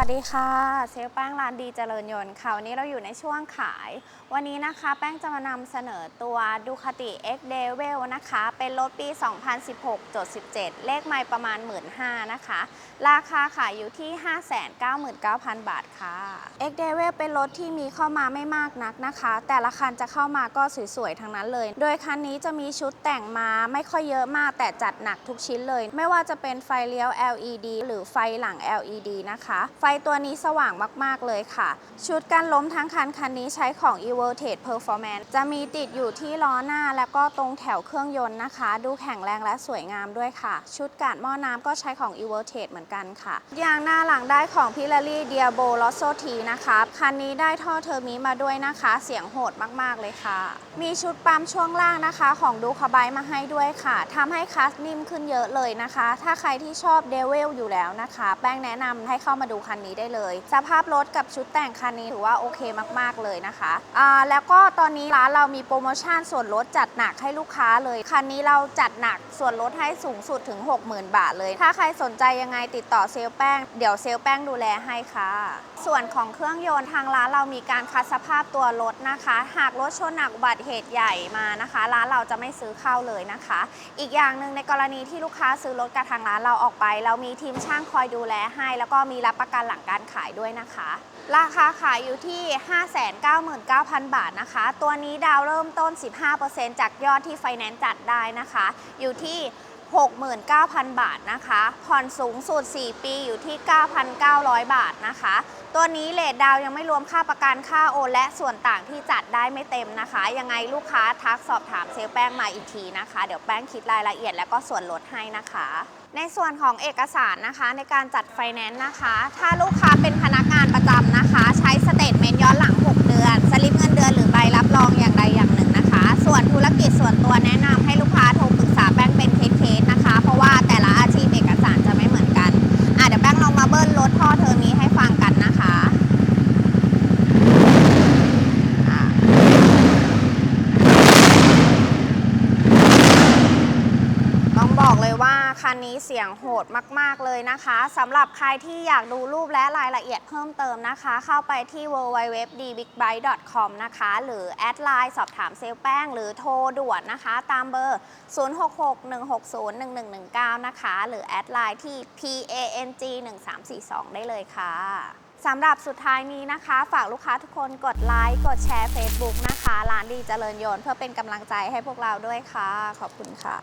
ัสดีค่ะ เซลแป้งร้านดีเจริญยนต์ค่ะวันนี้เราอยู่ในช่วงขาย วันนี้นะคะแป้งจะมานำเสนอตัว Ducati X Devil นะคะ เป็นรถปี 2016.17 เลขไม่ประมาณ 15,000นะคะ ราคาขายอยู่ที่ 599,000 บาทค่ะ X Devil เป็นรถที่มีเข้ามาไม่มากนักนะคะ แต่ละคันจะเข้ามาก็สวยๆทั้งนั้นเลย โดยคันนี้จะมีชุดแต่งมาไม่ค่อยเยอะมากแต่จัดหนักทุกชิ้นเลย ไม่ว่าจะเป็นไฟเลี้ยว LED หรือไฟหลัง LED นะคะไฟตัวนี้สว่างมาก ๆ เลยค่ะ ชุดกันล้มทั้งคันคันนี้ใช้ของ e v o l t a g e Performance จะมีติดอยู่ที่ล้อหน้าแล้วก็ตรงแถวเครื่องยนต์นะคะ ดูแข็งแรงและสวยงามด้วยค่ะ ชุดกาดหม้อน้ำก็ใช้ของ e v o l t a g e เหมือนกันค่ะ ยางหน้าหลังได้ของ p i l a r i d i a b o l o s s o T นะคะคันนี้ได้ท่อเทอร์มิมาด้วยนะคะ เสียงโหดมาก ๆ เลยค่ะ มีชุดปั๊มช่วงล่างนะคะ ของดูคาไบมาให้ด้วยค่ะทำให้คัสนิ่มขึ้นเยอะเลยนะคะ ถ้าใครที่ชอบเดเวลอยู่แล้วนะคะ แป้งแนะนำให้เข้ามาดูคันนี้ได้เลย สภาพรถกับชุดแต่งคันนี้ถือว่าโอเคมาก ๆ เลยนะคะอ่าแล้วก็ตอนนี้ร้านเรามีโปรโมชั่นส่วนลดจัดหนักให้ลูกค้าเลย คันนี้เราจัดหนักส่วนลดให้สูงสุดถึง 60,000 บาทเลย ถ้าใครสนใจยังไงติดต่อเซลแป้ง เดี๋ยวเซลลแป้งดูแลให้ค่ะ ส่วนของเครื่องยนต์ทางร้านเรามีการคัดสภาพตัวรถนะคะ หากรถชนหนักอุบัติเหตุใหญ่มานะคะ ร้านเราจะไม่ซื้อเข้าเลยนะคะ อีกอย่างหนึ่งในกรณีที่ลูกค้าซื้อรถกับทางร้านเราออกไป เรามีทีมช่างคอยดูแลให้ แล้วก็มีรับประกันหลังการขายด้วยนะคะ ราคาขายอยู่ที่ 599,000 บาทนะคะ ตัวนี้ดาวเริ่มต้น 15%จากยอดที่ไฟแนนซ์จัดได้นะคะ อยู่ที่ 69,000 บาทนะคะ ผ่อนสูงสุด 4 ปีอยู่ที่ 9,900 บาทนะคะ ตัวนี้เลทดาวยังไม่รวมค่าประกันค่าโอนและส่วนต่างที่จัดได้ไม่เต็มนะคะ ยังไงลูกค้าทักสอบถามเซลลแป้งมาอีกทีนะคะ เดี๋ยวแป้งคิดรายละเอียดแล้วก็ส่วนลดให้นะคะ ในส่วนของเอกสารนะคะในการจัดไฟแนนซ์นะคะ ถ้าลูกค้าเป็นพนักงานประจำนะคะ ใช้สเตทเมนต์ย้อนหลัง 6 เดือน สลิปเงินเดือนหรือใบรับรองอย่างใดอย่างหนึ่งนะคะ ส่วนธุรกิจส่วนตัวแนะนำให้ลูกค้าโทรปรึกษาแป้งเป็นเคสๆนะคะ เพราะว่าแต่ละอาชีพเอกสารจะไม่เหมือนกันอะเดี๋ยวแป้งลองมาเบิ้ลรถท่อเทอมนี้ให้ฟังกันนะคะอะ ต้องบอกเลยว่า คันนี้เสียงโหดมาก ๆ เลยนะคะสำหรับใครที่อยากดูรูปและรายละเอียดเพิ่มเติมนะคะ เข้าไปที่ www.dbigbike.com นะคะ หรือแอดไลน์สอบถามเซลลแป้ง หรือโทรด่วนนะคะ ตามเบอร์ 0661601119 นะคะ หรือแอดไลน์ที่ pang 1342ได้เลยค่ะสำหรับสุดท้ายนี้นะคะ ฝากลูกค้าทุกคนกดไลค์กดแชร์ Facebook นะคะ ร้านดีเจริญยนเพื่อเป็นกำลังใจให้พวกเราด้วยค่ะ ขอบคุณค่ะ